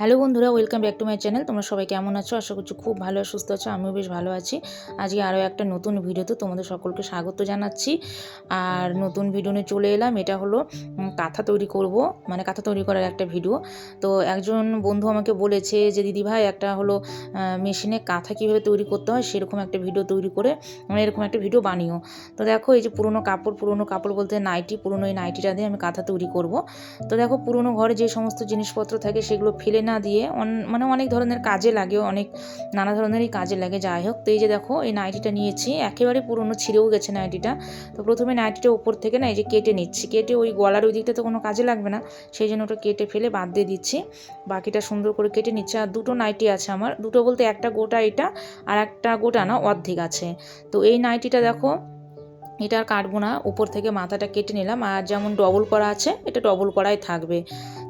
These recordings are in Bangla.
হ্যালো বন্ধুরা, welcome back to my channel. তোমরা সবাই কেমন আছো? আশা করছি খুব ভালো সুস্থ আছো, আমিও বেশ ভালো আছি। আজকে আরও একটা নতুন ভিডিওতে তোমাদের সকলকে স্বাগত জানাচ্ছি। আর নতুন ভিডিও নিয়ে চলে এলাম, এটা হলো কাঁথা তৈরি করব। মানে কাঁথা তৈরি করার একটা ভিডিও। তো একজন বন্ধু আমাকে বলেছে যে, দিদি ভাই, একটা হলো মেশিনে কাঁথা কীভাবে তৈরি করতে হয়, সেরকম একটা ভিডিও তৈরি করে মানে এরকম একটা ভিডিও বানিও। তো দেখো, এই যে পুরনো কাপড় পুরনো কাপড় বলতে নাইটি, পুরনো এই নাইটিটা দিয়ে আমি কাঁথা তৈরি করব। তো দেখো, পুরনো ঘরে যে সমস্ত জিনিসপত্র থাকে, সেগুলো ফেলে না দিয়ে মানে অনেক ধরনের কাজে লাগে, অনেক নানা ধরনেরই কাজে লাগে, যাই হোক। তো এই যে দেখো, এই নাইটিটা নিয়েছি, একেবারে পুরনো, ছিঁড়েও গেছে নাইটিটা। তো প্রথমে নাইটিটা উপর থেকে না এই যে কেটে নিচ্ছি। কেটে ওই গলার ওই দিকটা তো কোনো কাজে লাগবে না, সেই জন্য ওটা কেটে ফেলে বাদ দিয়ে দিচ্ছি। বাকিটা সুন্দর করে কেটে নিচ্ছি। আর দুটো নাইটি আছে আমার, দুটো বলতে একটা গোটা এটা আর একটা গোটা না অর্ধেক আছে। তো এই নাইটিটা দেখো এটা আর কাটবো না, উপর থেকে মাথাটা কেটে নিলাম, আর যেমন ডবল করা আছে, এটা ডবল করাই থাকবে।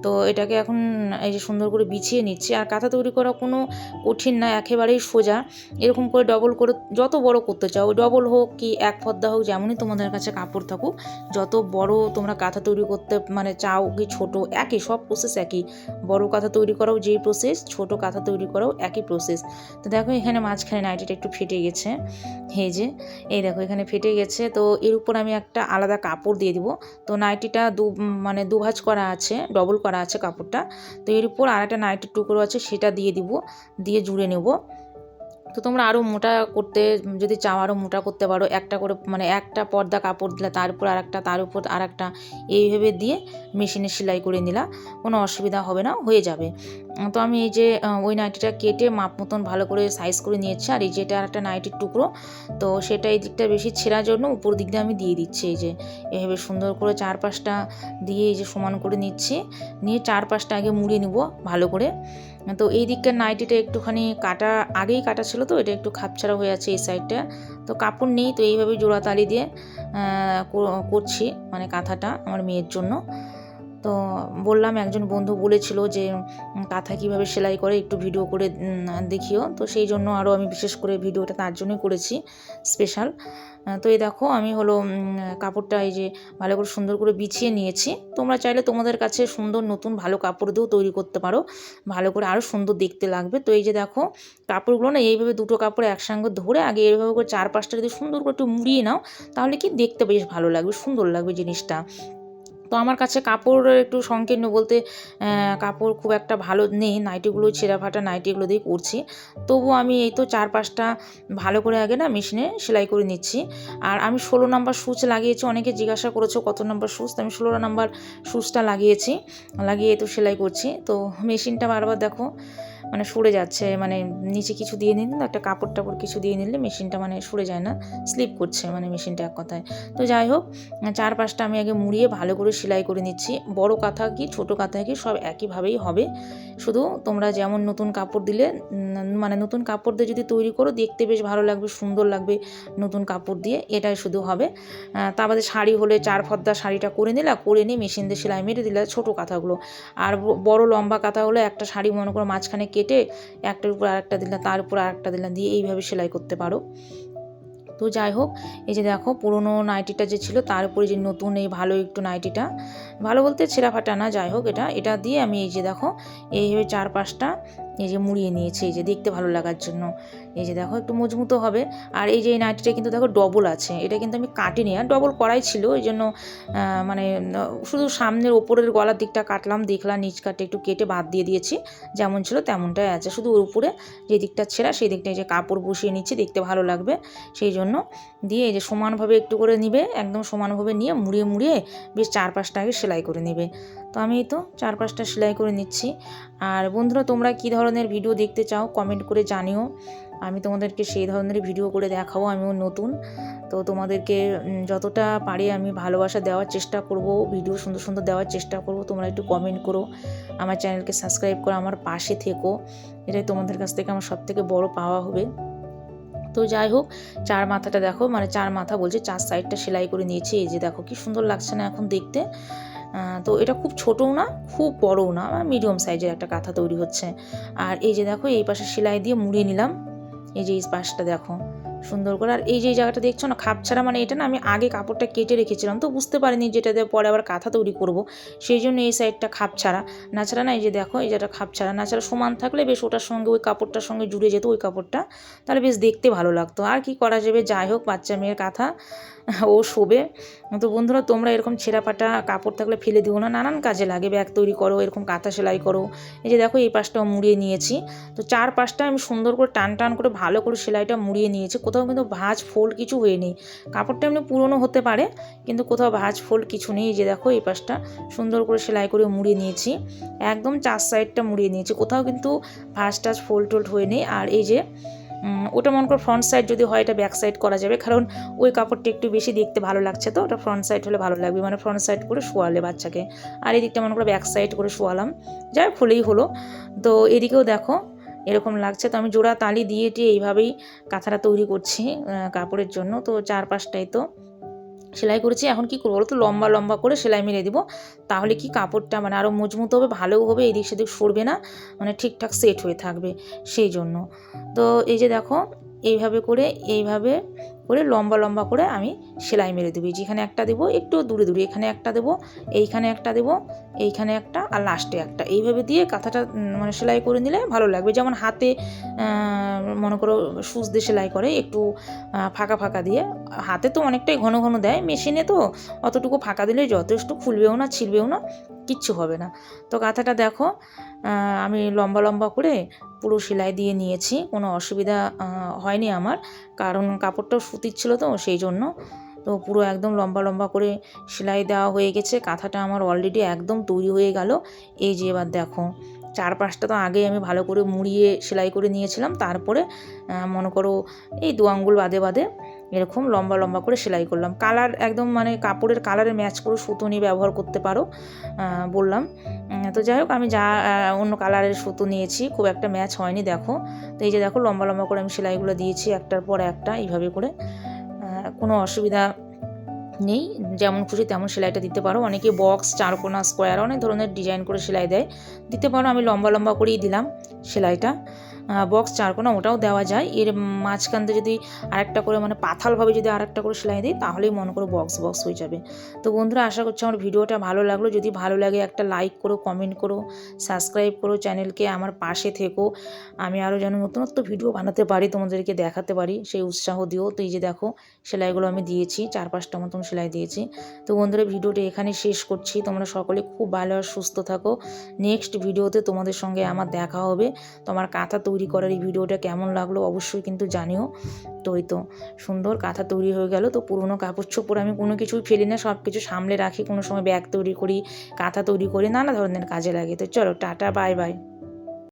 তো এটাকে এখন এই যে সুন্দর করে বিছিয়ে নিচ্ছি, আর কাঁথা তৈরি করা কোনো কঠিন না, একেবারেই সোজা। এরকম করে ডবল করে যত বড় করতে চাও ডবল হোক কি এক পদ্মা হোক, যেমনই তোমাদের কাছে কাপড় থাকুক, যত বড় তোমরা কাঁথা তৈরি করতে মানে চাও কি ছোট, একই, সব প্রসেস একই। বড় কাঁথা তৈরি করাও যেই প্রসেস ছোট কাঁথা তৈরি করাও একই প্রসেস তো দেখো এখানে মাঝখানে নাইটিটা একটু ফেটে গেছে হেজে এই দেখো এখানে ফেটে গেছে তো এর উপর আমি একটা আলাদা কাপড় দিয়ে দিব। তো নাইটিটা দু মানে দুভাজ করা আছে ডবল করা আছে কাপড়টা। তো এর উপর আর একটা নাইটির টুকরো আছে, সেটা দিয়ে দিব, দিয়ে জুড়ে নেব। তো তোমরা আরও মোটা করতে, যদি চাও আরও মোটা করতে পারো, একটা করে মানে একটা পর্দা কাপড় দিলে তার উপর আর একটা তার উপর আর একটা এইভাবে দিয়ে মেশিনে সেলাই করে নিলা, কোনো অসুবিধা হবে না, হয়ে যাবে। তো আমি এই যে ওই নাইটিটা কেটে মাপ মতন ভালো করে সাইজ করে নিয়েছি, আর এই যে এটা একটা নাইটির টুকরো, তো সেটা এই দিকটা বেশি ছেঁড়ার জন্য উপর দিক দিয়ে আমি দিয়ে দিচ্ছি, এই যে এভাবে সুন্দর করে চার পাঁচটা দিয়ে এই যে সমান করে নিচ্ছি, নিয়ে চার পাঁচটা আগে মুড়িয়ে নিব ভালো করে। তো এই দিককার নাইটিটা একটুখানি কাটা, আগেই কাটা ছিল তো, এটা একটু খাপছাড়া হয়ে আছে এই সাইডটা তো কাপড় নেই, তো এইভাবে জোড়া তালি দিয়ে করছি মানে কাঁথাটা আমার মেয়ের জন্য। তো বললাম, একজন বন্ধু বলেছিল যে কাঁথা কীভাবে সেলাই করে একটু ভিডিও করে দেখিও। তো সেই জন্য আরও আমি বিশেষ করে ভিডিওটা তার জন্যই করেছি স্পেশাল তো এই দেখো, আমি হলো কাপড়টা এই যে ভালো করে সুন্দর করে বিছিয়ে নিয়েছি। তোমরা চাইলে তোমাদের কাছে সুন্দর নতুন ভালো কাপড় দিয়েও তৈরি করতে পারো, ভালো করে আরও সুন্দর দেখতে লাগবে। তো এই যে দেখো, কাপড়গুলো না এইভাবে দুটো কাপড় একসঙ্গে ধরে আগে এইভাবে করে চার পাঁচটা যদি সুন্দর করে একটু মুড়িয়ে নাও, তাহলে কি দেখতে বেশ ভালো লাগবে, সুন্দর লাগবে জিনিসটা। তো আমার কাছে কাপড় একটু সংকীর্ণ বলতে কাপড় খুব একটা ভালো নেই। নাইটিগুলো ছেঁড়া ফাটা নাইটিগুলো দিয়ে করছি। তবু আমি এই তো চার পাঁচটা ভালো করে আগে না মেশিনে সেলাই করে নিচ্ছি। আর আমি ষোলো নাম্বার সুচ লাগিয়েছি অনেকে জিজ্ঞাসা করেছ কত নাম্বার সুচ? তো আমি ষোলো নাম্বার সুচটা লাগিয়েছি লাগিয়ে তো সেলাই করছি। তো মেশিনটা বারবার দেখো মানে সরে যাচ্ছে মানে নিচে কিছু দিয়ে নিলে একটা কাপড় টাপড় কিছু দিয়ে নিলে মেশিনটা মানে সরে যায় না স্লিপ করছে মানে মেশিনটা এক কথায়। তো যাই হোক চার পাঁচটা আমি আগে মুড়িয়ে ভালো করে সেলাই করে নিচ্ছি। বড় কাঁথা কি, ছোট কাঁথা কি, সব একইভাবেই হবে। শুধু তোমরা যেমন নতুন কাপড় দিলে মানে নতুন কাপড় দিয়ে যদি তৈরি করো, দেখতে বেশ ভালো লাগবে, সুন্দর লাগবে নতুন কাপড় দিয়ে, এটাই শুধু হবে। তা বাদে শাড়ি হলে চার ফর্দা শাড়িটা করে নিলা করে নিয়ে মেশিন দিয়ে সেলাই মেরে দিলে ছোটো কাঁথাগুলো। আর বড় লম্বা কাঁথা হলে একটা শাড়ি মনে করো মাঝখানে কেটে একটার উপর আর একটা দিলাম তার উপর আরেকটা দিলাম দিয়ে এইভাবে সেলাই করতে পারো। তো যাই হোক, এই যে দেখো, পুরনো নাইটিটা যে ছিল, তার উপরে যে নতুন এই ভালো একটু নাইটিটা, ভালো বলতে ছেঁড়া ফাটা না, যাই হোক এটা এটা দিয়ে আমি এই যে দেখো, এইভাবে চার পাঁচটা এই যে মুড়িয়ে নিয়েছি, এই যে দেখতে ভালো লাগার জন্য। এই যে দেখো, একটু মজবুতো হবে। আর এই যে এই নাইটিটা কিন্তু দেখো ডবল আছে। এটা কিন্তু আমি কাটিনি, আর ডবল করাই ছিল। এই জন্য মানে শুধু সামনের ওপরের গলার দিকটা কাটলাম, দেখলাম নিচ কাটে একটু কেটে বাদ দিয়ে দিয়েছি। যেমন ছিল তেমনটাই আছে। শুধু ওর উপরে যে দিকটা ছেঁড়া, সেই দিকটা এই যে কাপড় বসিয়ে নিচ্ছি, দেখতে ভালো লাগবে। সেই জন্য দিয়ে এই যে সমানভাবে একটু করে নিবে, একদম সমানভাবে নিয়ে মুড়িয়ে মুড়িয়ে বেশ চার পাঁচটা আগে সেলাই করে নেবে। তো আমি তো চার পাঁচটা সেলাই করে নিচ্ছি। আর বন্ধুরা, তোমরা কী ধরনের ভিডিও দেখতে চাও কমেন্ট করে জানিও। আমি তোমাদেরকে সেই ধরনের ভিডিও করে দেখাবো, আমিও নতুন। তো তোমাদেরকে যতটা পারি আমি ভালোবাসা দেওয়ার চেষ্টা করব ভিডিও সুন্দর সুন্দর দেওয়ার চেষ্টা করব। তোমরা একটু কমেন্ট করো, আমার চ্যানেলকে সাবস্ক্রাইব করো, আমার পাশে থেকো। এটাই তোমাদের কাছ থেকে আমার সবথেকে বড় পাওয়া হবে। তো যাই হোক, চার মাথাটা দেখো মানে চার মাথা বলছে, চার সাইডটা সেলাই করে নিয়েছি। এই যে দেখো, কি সুন্দর লাগছে না এখন দেখতে। তো এটা খুব ছোটও না, খুব বড়ও না মিডিয়াম সাইজের একটা কাঁথা তৈরি হচ্ছে। আর এই যে দেখো, এই পাশে সেলাই দিয়ে মুড়িয়ে নিলাম। এই যে এই পাশটা দেখো। সুন্দর করে। আর এই যে জায়গাটা দেখছ না খাপ ছাড়া মানে এটা না, আমি আগে কাপড়টা কেটে রেখেছিলাম তো বুঝতে পারিনি যেটাতে পরে আবার কাঁথা তৈরি করব। সেই জন্য এই সাইডটা খাপ ছাড়া না ছাড়া না এই যে দেখো, এই যেটা খাপ ছাড়া না ছাড়া সমান থাকলে বেশ ওটার সঙ্গে, ওই কাপড়টার সঙ্গে জুড়ে যেত ওই কাপড়টা। তাহলে বেশ দেখতে ভালো লাগতো। আর কি করা যাবে? যাই হোক, বাচ্চা মেয়ের কাঁথা, ও শোবে। তো বন্ধুরা, তোমরা এরকম ছেঁড়া পাটা কাপড় থাকলে ফেলে দিও না। নানান কাজে লাগে। ব্যাগ তৈরি করো, এরকম কাঁথা সেলাই করো। এই যে দেখো, এই পাশটাও মুড়িয়ে নিয়েছি। তো চার পাশটা আমি সুন্দর করে, টান টান করে, ভালো করে সেলাইটা মুড়িয়ে নিয়েছি। কোথাও কিন্তু ভাঁজ ফোল কিছু হয়ে নেই কাপড়টা এমনি পুরনো হতে পারে, কিন্তু কোথাও ভাঁজ ফোল কিছু নেই। যে দেখো, এই পাশটা সুন্দর করে সেলাই করে মুড়িয়ে নিয়েছি। একদম চার সাইডটা মুড়িয়ে নিয়েছি। কোথাও কিন্তু ভাঁজ টাজ ফোল টোল্ড হয়ে নেই আর এই যে ওটা মনে করো ফ্রন্ট সাইড যদি হয়, এটা ব্যাক সাইড করা যাবে। কারণ ওই কাপড়টা একটু বেশি দেখতে ভালো লাগছে তো। ওটা ফ্রন্ট সাইড হলে ভালো লাগবে। মানে ফ্রন্ট সাইড করে শোয়ালে বাচ্চাকে। আর এদিকটা মনে করো ব্যাক সাইড করে শোয়ালাম। যাই হলেই হলো। তো এদিকেও দেখো এরকম লাগছে। তো আমি জোড়া তালি দিয়ে টিয়ে এইভাবেই কাঁথাটা তৈরি করছি কাপড়ের জন্য। তো চার পাঁচটাই তো সেলাই করেছি। এখন কি করব তো লম্বা লম্বা করে সেলাই মেরে দিব। তাহলে কি কাপড়টা মানে আরও মজবুত হবে, ভালোও হবে, এদিক সেদিক সরবে না মানে ঠিকঠাক সেট হয়ে থাকবে সেই জন্য। তো এই যে দেখো, এইভাবে করে এইভাবে করে, লম্বা লম্বা করে আমি সেলাই মেরে দেবো। যেখানে একটা দেবো, একটু দূরে দূরে এখানে একটা দেবো, এইখানে একটা দেবো, এইখানে একটা আর লাস্টে একটা। এইভাবে দিয়ে কাঁথাটা মানে সেলাই করে নিলে ভালো লাগবে। যেমন হাতে মনে করো সুচ দিয়ে সেলাই করে একটু ফাঁকা ফাঁকা দিয়ে। হাতে তো অনেকটাই ঘন ঘন দেয়। মেশিনে তো অতটুকু ফাঁকা দিলে যথেষ্ট খুলবেও না, ছিলবেও না। কিচ্ছু হবে না। তো কাঁথাটা দেখো আমি লম্বা লম্বা করে পুরো সেলাই দিয়ে নিয়েছি, কোনো অসুবিধা হয়নি আমার, কারণ কাপড়টাও সুতির ছিল তো সেই জন্য। তো পুরো একদম লম্বা লম্বা করে সেলাই দেওয়া হয়ে গেছে কাঁথাটা আমার অলরেডি একদম তৈরি হয়ে গেল। এই যে এবার দেখো চার পাঁচটা তো আগে আমি ভালো করে মুড়িয়ে সেলাই করে নিয়েছিলাম, তারপরে মনে করো এই দু আঙ্গুল বাদে বাদে এরকম লম্বা লম্বা করে সেলাই করলাম। কালার একদম মানে কাপড়ের কালারে ম্যাচ করে সুতো নিয়ে ব্যবহার করতে পারো বললাম। তো যাই হোক, আমি যা অন্য কালারের সুতো নিয়েছি, খুব একটা ম্যাচ হয়নি, দেখো। তো এই যে দেখো, লম্বা লম্বা করে আমি সেলাইগুলো দিয়েছি, একটার পর একটা, এইভাবে করে। কোনো অসুবিধা নেই, যেমন খুশি তেমন সেলাইটা দিতে পারো। অনেকে বক্স, চারকোনা, স্কোয়ার, অনেক ধরনের ডিজাইন করে সেলাই দেয়। দিতে পারো, আমি লম্বা লম্বা করেই দিলাম সেলাইটা। বক্স চারকোনা ওটাও দেওয়া যায়। এর মাঝখান দিয়ে যদি আরেকটা করে মানে পাথালভাবে যদি আরেকটা করে সেলাই দিই, তাহলেই মনে করো বক্স বক্স হয়ে যাবে। তো বন্ধুরা, আশা করছি আমার ভিডিওটা ভালো লাগল। যদি ভালো লাগে একটা লাইক করো কমেন্ট করো সাবস্ক্রাইব করো চ্যানেলকে আমার পাশে থেকো। আমি আরও যেন নতুনত্ব ভিডিও বানাতে পারি, তোমাদেরকে দেখাতে পারি, সেই উৎসাহ দিও। তো এই যে দেখো, সেলাইগুলো আমি দিয়েছি চার পাঁচটা মতন সেলাই দিয়েছি। তো বন্ধুরা, ভিডিওটা এখানে শেষ করছি। তোমরা সকলে খুব ভালো আর সুস্থ থাকো। নেক্সট ভিডিওতে তোমাদের সঙ্গে আমার দেখা হবে। তোমার কাঁথা তৈরি করার এই ভিডিওটা কেমন লাগল অবশ্যই কিন্তু জানিও। তো ওই তো সুন্দর কাঁথা তৈরি হয়ে গেল। তো পুরনো কাপড় চোপড় আমি কোনো কিছুই ফেলি না, সব কিছু সামলে রাখি, কোনো সময় ব্যাগ তৈরি করি, কাঁথা তৈরি করি, নানা ধরনের কাজে লাগে। তো চলো, টাটা বাই বাই